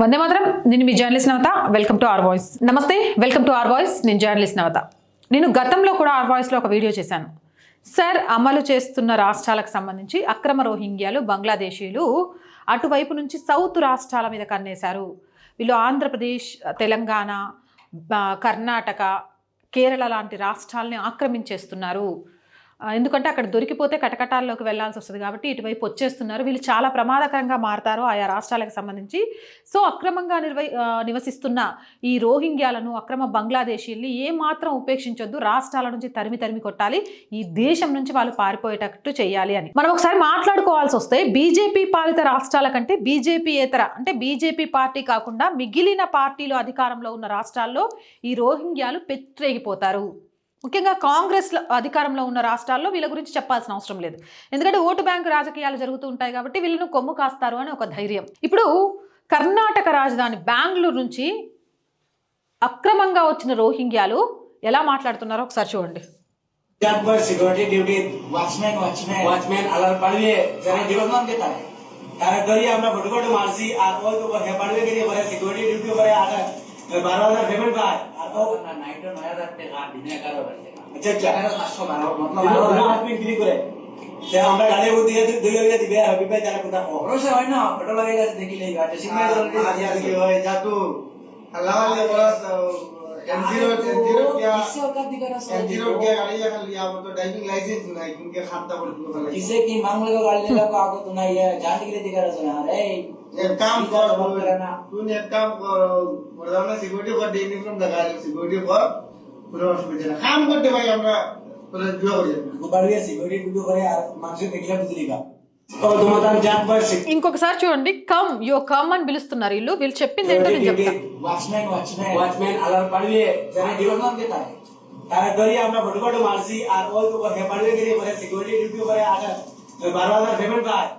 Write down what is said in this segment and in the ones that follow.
వందే మాత్రం. నేను మీ journalist Navata. Welcome to R voice. నమస్తే వెల్కమ్ టు ఆర్ వాయిస్. నేను జర్నలిస్ట్ నవత. నేను గతంలో కూడా ఆర్ వాయిస్లో ఒక వీడియో చేశాను. సార్ అమలు చేస్తున్న రాష్ట్రాలకు సంబంధించి అక్రమ రోహింగ్యాలు బంగ్లాదేశీయులు అటువైపు నుంచి సౌత్ రాష్ట్రాల మీద కన్నేశారు. వీళ్ళు ఆంధ్రప్రదేశ్ తెలంగాణ కర్ణాటక కేరళ లాంటి రాష్ట్రాలని ఆక్రమించేస్తున్నారు. ఎందుకంటే అక్కడ దొరికిపోతే కటకటాల్లోకి వెళ్ళాల్సి వస్తుంది కాబట్టి ఇటువైపు వచ్చేస్తున్నారు. వీళ్ళు చాలా ప్రమాదకరంగా మారతారు ఆయా రాష్ట్రాలకు సంబంధించి. సో అక్రమంగా నిర్వ నివసిస్తున్న ఈ రోహింగ్యాలను అక్రమ బంగ్లాదేశీల్ని ఏమాత్రం ఉపేక్షించొద్దు. రాష్ట్రాల నుంచి తరిమి తరిమి కొట్టాలి. ఈ దేశం నుంచి వాళ్ళు పారిపోయేటట్టు చేయాలి అని. మనం ఒకసారి మాట్లాడుకోవాల్సి వస్తే బీజేపీ పాలిత రాష్ట్రాల కంటే బీజేపీయేతర అంటే బీజేపీ పార్టీ కాకుండా మిగిలిన పార్టీలు అధికారంలో ఉన్న రాష్ట్రాల్లో ఈ రోహింగ్యాలు పెత్రేగిపోతారు ముఖ్యంగా కాంగ్రెస్ అధికారంలో ఉన్న రాష్ట్రాల్లో వీళ్ళ గురించి చెప్పాల్సిన అవసరం లేదు ఎందుకంటే ఓటు బ్యాంకు రాజకీయాలు జరుగుతూ ఉంటాయి కాబట్టి వీళ్ళను కొమ్ము కాస్తారు అని ఒక ధైర్యం ఇప్పుడు కర్ణాటక రాజధాని బెంగళూరు నుంచి అక్రమంగా వచ్చిన రోహింగ్యాలు ఎలా మాట్లాడుతున్నారో ఒకసారి చూడండి त्यात पण security duty watchman watchman watchman आल्यार पाडवे जरा दिवस नाम घेतात कारण घरी आमना फटफट मारसी आता तो हे पाडवे किती बरे सिक्युरिटी ड्युटी बरे आता बारा हजार বাংলা গাড়ি এখন নাই কি জানি কাম কর না তুই এক কাম কর বর্তমানে সিকিউরিটি কর দিয়ে নিলাম দেখা সিকিউরিটি কর কোনো অসুবিধা না কাম করতে ভাই আমরা তোরা জুয়া করি না बाडवे सिक्युरिटी ड्युटी बरे माणसं देखील बुजली का ओ तुम्हाला जात पण ఇంకొకసారి చూడండి కమ్ యో కమ్ అని పిలుస్తున్నారు వీళ్ళు వీళ్ళు చెప్పింది ఏంటో నేను చెప్తా वॉचमॅन वॉचमॅन वॉचमॅन आल्यार पाडवे जरा दिवस नाम घेतात कारण घरी आमना फटफट मारसी आता तो हे पाडवे किती बरे सिक्युरिटी ड्युटी बरे आता बारा हजार पेमेंट काय आता नाईट नया जाते का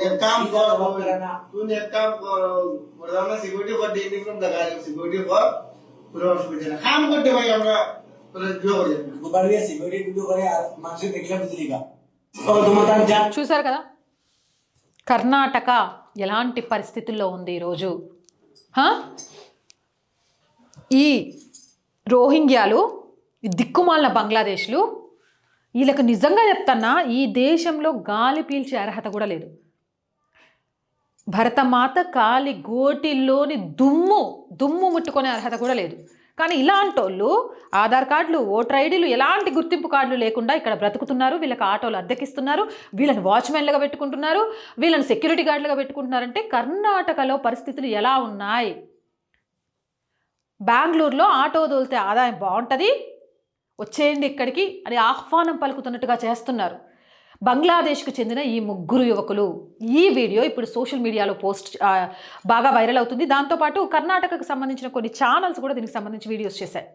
এক কাম কর না তুই এক কাম কর বর্তমানে সিকিউরিটি কর দিয়ে নিলাম দেখা সিকিউরিটি কর কোনো অসুবিধা না কাম করতে ভাই আমরা তোরা জুয়া করি না बाडवे सिक्युरिटी ड्युटी बरे माणसं देखील बुजली का ओ तुम्हाला जात చూశారు కదా కర్ణాటక ఎలాంటి పరిస్థితుల్లో ఉంది ఈరోజు హా? ఈ రోహింగ్యాలు ఈ దిక్కుమాలిన బంగ్లాదేశ్లు వీళ్ళకు నిజంగా చెప్తున్నా ఈ దేశంలో గాలి పీల్చే అర్హత కూడా లేదు భరతమాత కాలి గోటిల్లోని దుమ్ము దుమ్ము ముట్టుకునే అర్హత కూడా లేదు. కానీ ఇలాంటి వాళ్ళు ఆధార్ కార్డులు ఓటర్ ఐడీలు ఎలాంటి గుర్తింపు కార్డులు లేకుండా ఇక్కడ బ్రతుకుతున్నారు. వీళ్ళకి ఆటోలు అద్దెకిస్తున్నారు. వీళ్ళని వాచ్మెన్లుగా పెట్టుకుంటున్నారు. వీళ్ళని సెక్యూరిటీ గార్డులుగా పెట్టుకుంటున్నారంటే కర్ణాటకలో పరిస్థితులు ఎలా ఉన్నాయి? బెంగళూరులో ఆటో తోలితే ఆదాయం బాగుంటుంది. వచ్చేయండి ఇక్కడికి అని ఆహ్వానం పలుకుతున్నట్టుగా చేస్తున్నారు. బంగ్లాదేశ్కు చెందిన ఈ ముగ్గురు యువకులు ఈ వీడియో ఇప్పుడు సోషల్ మీడియాలో పోస్ట్ బాగా వైరల్ అవుతుంది. దాంతోపాటు కర్ణాటకకు సంబంధించిన కొన్ని ఛానల్స్ కూడా దీనికి సంబంధించి వీడియోస్ చేశాయి.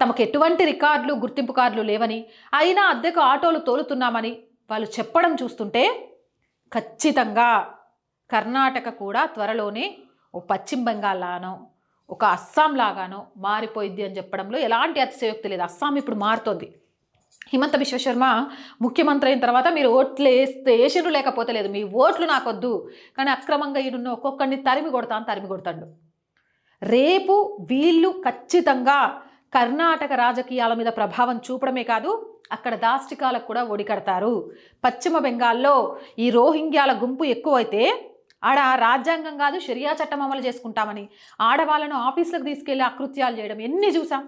తమకు ఎటువంటి రికార్డులు గుర్తింపు కార్డులు లేవని అయినా అద్దెకు ఆటోలు తోలుతున్నామని వాళ్ళు చెప్పడం చూస్తుంటే ఖచ్చితంగా కర్ణాటక కూడా త్వరలోనే ఓ పశ్చిమ బెంగాల్ లానో ఒక అస్సాం లాగానో మారిపోయిద్ది అని చెప్పడంలో ఎలాంటి అతిశయోక్తి లేదు. అస్సాం ఇప్పుడు మారుతోంది. హిమంత విశ్వశర్మ ముఖ్యమంత్రి అయిన తర్వాత మీరు ఓట్లు వేస్తే వేసిరు లేకపోతే లేదు. మీ ఓట్లు నాకొద్దు. కానీ అక్రమంగా ఈడున్న ఒక్కొక్కడిని తరిమి కొడతాను తరిమి కొడతాడు. రేపు వీళ్ళు ఖచ్చితంగా కర్ణాటక రాజకీయాల మీద ప్రభావం చూపడమే కాదు అక్కడ దాష్టికాలకు కూడా ఒడికడతారు పశ్చిమ బెంగాల్లో ఈ రోహింగ్యాల గుంపు ఎక్కువైతే ఆడ రాజ్యాంగం కాదు షరియా చట్టం అమలు చేసుకుంటామని ఆడవాళ్ళను ఆఫీసులకు తీసుకెళ్ళి అకృత్యాలు చేయడం. ఎన్ని చూసాం?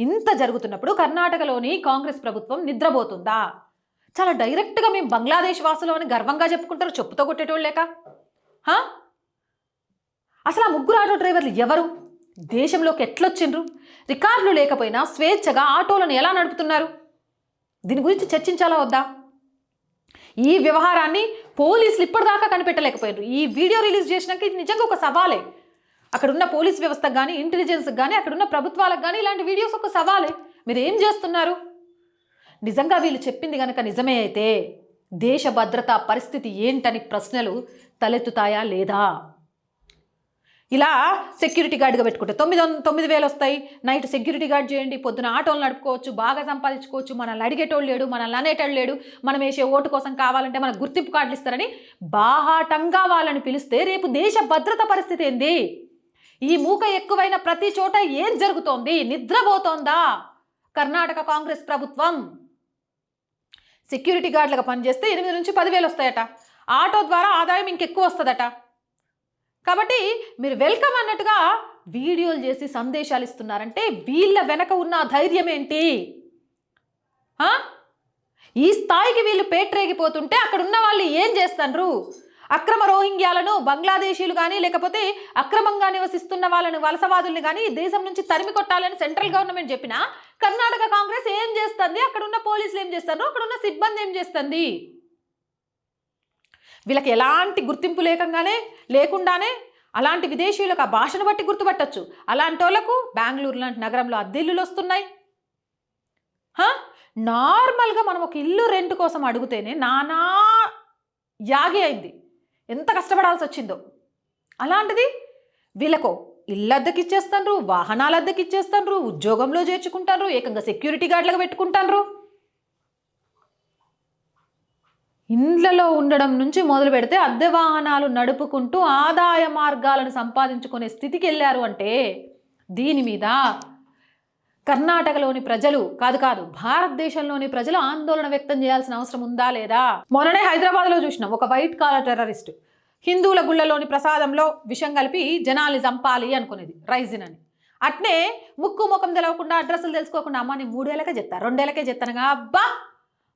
ఇంత జరుగుతున్నప్పుడు కర్ణాటకలోని కాంగ్రెస్ ప్రభుత్వం నిద్రపోతుందా? చాలా డైరెక్ట్గా మేము బంగ్లాదేశ్ వాసులు అని గర్వంగా చెప్పుకుంటారు చెప్పుతో కొట్టేటోళ్ళు లేక హా? అసలు ఆ ముగ్గురు ఆటో డ్రైవర్లు ఎవరు? దేశంలోకి ఎట్లొచ్చిండ్రు? రికార్డులు లేకపోయినా స్వేచ్ఛగా ఆటోలను ఎలా నడుపుతున్నారు? దీని గురించి చర్చించాలా వద్దా? ఈ వ్యవహారాన్ని పోలీసులు ఇప్పటిదాకా కనిపెట్టలేకపోయారు ఈ వీడియో రిలీజ్ చేసినాక ఇది నిజంగా ఒక సవాలే. అక్కడున్న పోలీస్ వ్యవస్థకు కానీ ఇంటెలిజెన్స్కి కానీ అక్కడ ఉన్న ప్రభుత్వాలకు కానీ ఇలాంటి వీడియోస్ ఒక సవాలే. మీరు ఏం చేస్తున్నారు? నిజంగా వీళ్ళు చెప్పింది కనుక నిజమే అయితే దేశ భద్రతా పరిస్థితి ఏంటని ప్రశ్నలు తలెత్తుతాయా లేదా? ఇలా సెక్యూరిటీ గార్డ్గా పెట్టుకుంటే తొమ్మిది తొమ్మిది వేలు వస్తాయి. నైట్ సెక్యూరిటీ గార్డ్ చేయండి. పొద్దున ఆటోలు నడుపుకోవచ్చు. బాగా సంపాదించుకోవచ్చు. మనల్ని అడిగేటోళ్ళు లేడు మనల్ని అనేటోళ్ళు లేడు. మనం వేసే ఓటు కోసం కావాలంటే మనకు గుర్తింపు కార్డులు ఇస్తారని బాహాటంగా వాళ్ళని పిలిస్తే రేపు దేశ భద్రత పరిస్థితి ఏంది? ఈ మూక ఎక్కువైన ప్రతి చోట ఏం జరుగుతోంది? నిద్రపోతోందా? కర్ణాటక కాంగ్రెస్ ప్రభుత్వం? సెక్యూరిటీ గార్డులుగా పనిచేస్తే ఎనిమిది నుంచి పదివేలు వస్తాయట. ఆటో ద్వారా ఆదాయం ఇంకెక్కువ వస్తుందట. కాబట్టి మీరు వెల్కమ్ అన్నట్టుగా వీడియోలు చేసి సందేశాలు ఇస్తున్నారంటే వీళ్ళ వెనక ఉన్న ధైర్యం ఏంటి? ఈ స్థాయికి వీళ్ళు పేట్రేగిపోతుంటే అక్కడ ఉన్న వాళ్ళు ఏం చేస్తారు అక్రమ రోహింగ్యాలను బంగ్లాదేశీలు కానీ లేకపోతే అక్రమంగా నివసిస్తున్న వాళ్ళని వలసవాదుల్ని కానీ దేశం నుంచి తరిమి కొట్టాలని సెంట్రల్ గవర్నమెంట్ చెప్పినా కర్ణాటక కాంగ్రెస్ ఏం చేస్తుంది? అక్కడ ఉన్న పోలీసులు ఏం చేస్తారు? అక్కడ ఉన్న సిబ్బంది ఏం చేస్తుంది? వీళ్ళకి ఎలాంటి గుర్తింపు లేకంగానే లేకుండానే అలాంటి విదేశీయులకు ఆ భాషను బట్టి గుర్తుపట్టచ్చు. అలాంటి వాళ్ళకు బెంగళూరు లాంటి నగరంలో అద్దెల్లులు వస్తున్నాయి. నార్మల్గా మనం ఒక ఇల్లు రెంట్ కోసం అడిగితేనే నానా యాగి అయింది. ఎంత కష్టపడాల్సి వచ్చిందో అలాంటిది వీళ్ళకు ఇల్లు అద్దెకిచ్చేస్తాండ్రు వాహనాలు అద్దెకిచ్చేస్తాండ్రు ఉద్యోగంలో చేర్చుకుంటారు ఏకంగా సెక్యూరిటీ గార్డులకు పెట్టుకుంటాండ్రు ఇండ్లలో ఉండడం నుంచి మొదలు పెడితే అద్దె వాహనాలు నడుపుకుంటూ ఆదాయ మార్గాలను సంపాదించుకునే స్థితికి వెళ్ళారు అంటే దీని మీద కర్ణాటకలోని ప్రజలు కాదు కాదు భారతదేశంలోని ప్రజలు ఆందోళన వ్యక్తం చేయాల్సిన అవసరం ఉందా లేదా? మొన్ననే హైదరాబాద్లో చూసినాం ఒక వైట్ కాలర్ టెర్రరిస్ట్. హిందువుల గుళ్ళలోని ప్రసాదంలో విషం కలిపి జనాల్ని చంపాలి అనుకునేది రైజిన్ అని అట్నే ముక్కు ముఖం తెలవకుండా అడ్రస్లు తెలుసుకోకుండా అమ్మ నేను మూడేళ్ళకే చెప్తా రెండేళ్ళకే చెప్తానుగా అబ్బా!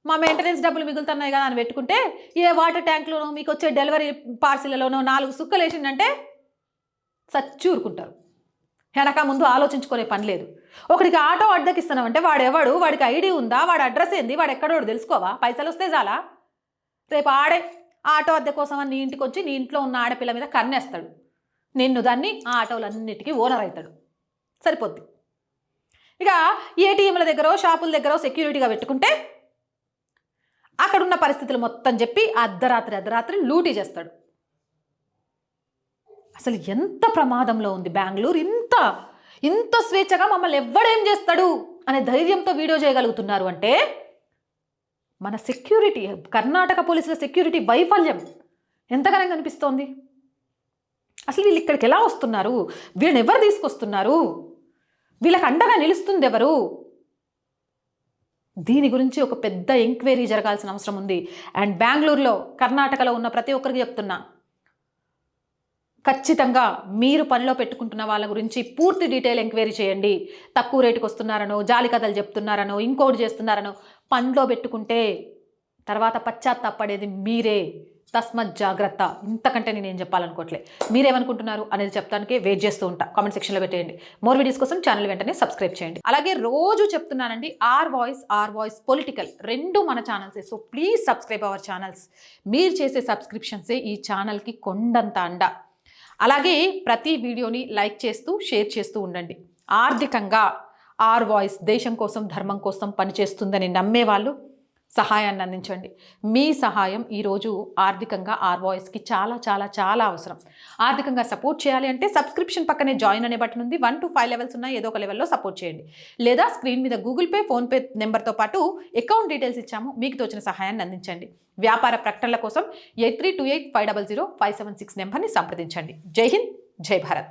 మా మెయింటెనెన్స్ డబ్బులు మిగులుతున్నాయి కదా అని పెట్టుకుంటే ఏ వాటర్ ట్యాంక్లోనో మీకు వచ్చే డెలివరీ పార్సిల్లోనో నాలుగు సుక్కలు వేసిందంటే సచ్చి ఊరుకుంటారు వెనక ముందు ఆలోచించుకునే పని లేదు. ఒకడికి ఆటో అడ్డకిస్తున్నామంటే వాడు ఎవడు? వాడికి ఐడి ఉందా? వాడి అడ్రస్ ఏంది? వాడు ఎక్కడోడు తెలుసుకోవా? పైసలు వస్తే చాలా. రేపు ఆడే ఆటో అద్దె కోసం అని నీ ఇంటికి వచ్చి నీ ఇంట్లో ఉన్న ఆడపిల్ల మీద కన్నేస్తాడు. నిన్ను దాన్ని ఆ ఆటోలన్నిటికీ ఓనర్ అవుతాడు సరిపోద్ది. ఇక ఏటీఎంల దగ్గర షాపుల దగ్గర సెక్యూరిటీగా పెట్టుకుంటే అక్కడున్న పరిస్థితులు మొత్తం చెప్పి అర్ధరాత్రి అర్ధరాత్రి లూటీ చేస్తాడు. అసలు ఎంత ప్రమాదంలో ఉంది బెంగళూరు? ఇంత ఇంత స్వేచ్ఛగా మమ్మల్ని ఎవ్వడేం చేస్తాడు అనే ధైర్యంతో వీడియో చేయగలుగుతున్నారు అంటే మన సెక్యూరిటీ కర్ణాటక పోలీసుల సెక్యూరిటీ వైఫల్యం ఎంతగానో కనిపిస్తోంది. అసలు వీళ్ళు ఇక్కడికి ఎలా వస్తున్నారు? వీళ్ళని ఎవరు తీసుకొస్తున్నారు? వీళ్ళకి అండగా నిలుస్తుంది ఎవరు దీని గురించి ఒక పెద్ద ఎంక్వైరీ జరగాల్సిన అవసరం ఉంది. అండ్ బెంగళూరులో కర్ణాటకలో ఉన్న ప్రతి ఒక్కరికి చెప్తున్నా. ఖచ్చితంగా మీరు పనిలో పెట్టుకుంటున్న వాళ్ళ గురించి పూర్తి డీటెయిల్ ఎంక్వైరీ చేయండి. తక్కువ రేటుకి వస్తున్నారనో జాలి కథలు చెప్తున్నారనో ఇంకోటి చేస్తున్నారనో పనిలో పెట్టుకుంటే తర్వాత పశ్చాత్తాపడేది మీరే. తస్మత్ జాగ్రత్త. ఇంతకంటే నేను ఏం చెప్పాలనుకోవట్లే. మీరేమనుకుంటున్నారు అనేది చెప్తానికి వెయిట్ చేస్తూ ఉంటా. కామెంట్ సెక్షన్లో పెట్టేయండి. మోర్ వీడియోస్ కోసం ఛానల్ వెంటనే సబ్స్క్రైబ్ చేయండి. అలాగే రోజు చెప్తున్నానండి R voice R voice political రెండు మన ఛానల్సే so please subscribe our channels మీరు చేసే సబ్స్క్రిప్షన్సే ఈ ఛానల్కి కొండంత అండా. అలాగే ప్రతి వీడియోని లైక్ చేస్తూ షేర్ చేస్తూ ఉండండి. ఆర్థికంగా ఆర్ వాయిస్ దేశం కోసం ధర్మం కోసం పనిచేస్తుందని నమ్మేవాళ్ళు సహాయాన్ని అందించండి. మీ సహాయం ఈరోజు ఆర్థికంగా ఆర్ వాయిస్కి చాలా చాలా చాలా అవసరం. ఆర్థికంగా సపోర్ట్ చేయాలి అంటే సబ్స్క్రిప్షన్ పక్కనే జాయిన్ అనే బటన్ ఉంది. వన్ టు ఫైవ్ లెవెల్స్ ఉన్నాయి. ఏదో ఒక లెవెల్లో సపోర్ట్ చేయండి. లేదా స్క్రీన్ మీద గూగుల్ పే ఫోన్పే నెంబర్తో పాటు అకౌంట్ డీటెయిల్స్ ఇచ్చాము. మీకు తోచిన సహాయాన్ని అందించండి. వ్యాపార ప్రకటనల కోసం eight three two eight five double zero five seven six నెంబర్ని సంప్రదించండి. జై హింద్ జై భారత్.